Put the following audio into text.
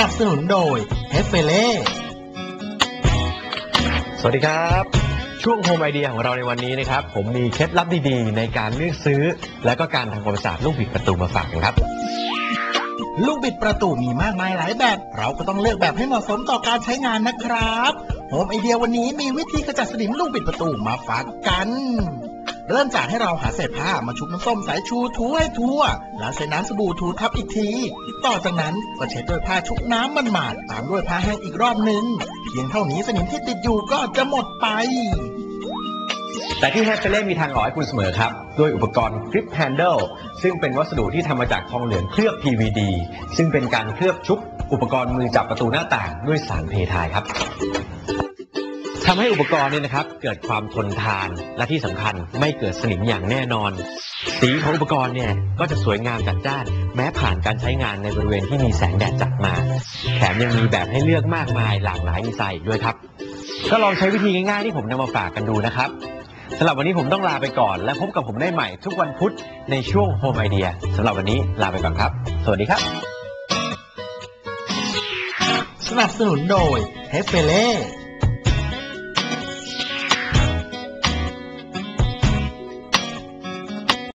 นับสนุนโดยเฮฟเฟเล่สวัสดีครับ ช่วงโฮมไอเดียของเราในวันนี้นะครับ ผมมีเคล็ดลับดีๆ ในการเลือกซื้อ และก็การทำความสะอาดลูกบิดประตูมาฝากกันครับ ลูกบิดประตูมีมากมายหลายแบบ เราก็ต้องเลือกแบบให้เหมาะสมต่อการใช้งานนะครับโฮมไอเดียวันนี้มีวิธีกระจัดสนิมลูกบิดประตูมาฝากกัน เริ่มจากให้เราหาเศษผ้ามาชุบน้ำส้มสายชูถูให้ทั่ว แล้วใช้น้ำสบู่ถูทับอีกที ต่อจากนั้นก็เช็ดด้วยผ้าชุบน้ำมันหมาดตามด้วยผ้าแห้งอีกรอบหนึ่งเพียงเท่านี้สนิมที่ติดอยู่ก็จะหมดไป แต่ที่แฮปเปเล่มีทางออกให้คุณเสมอครับ ด้วยอุปกรณ์ Grip Handle ซึ่งเป็นวัสดุที่ทำมาจากทองเหลืองเคลือบ PVD ซึ่งเป็นการเคลือบชุบอุปกรณ์มือจับประตูหน้าต่างด้วยสารเพทายครับ ทำให้อุปกรณ์เนี่ยนะครับเกิดความทนทานและที่สำคัญไม่เกิดสนิมอย่างแน่นอน สีของอุปกรณ์เนี่ยก็จะสวยงามจัดจ้าน แม้ผ่านการใช้งานในบริเวณที่มีแสงแดดจัดมา แถมยังมีแบบให้เลือกมากมายหลากหลายดีไซน์อีกด้วยครับ ก็ลองใช้วิธีง่ายๆที่ผมนำมาฝากกันดูนะครับสำหรับวันนี้ผมต้องลาไปก่อน และพบกับผมได้ใหม่ทุกวันพุธในช่วง Home Idea สำหรับวันนี้ลาไปก่อนครับ สวัสดีครับ สนับสนุนโดยเฮฟเฟเล่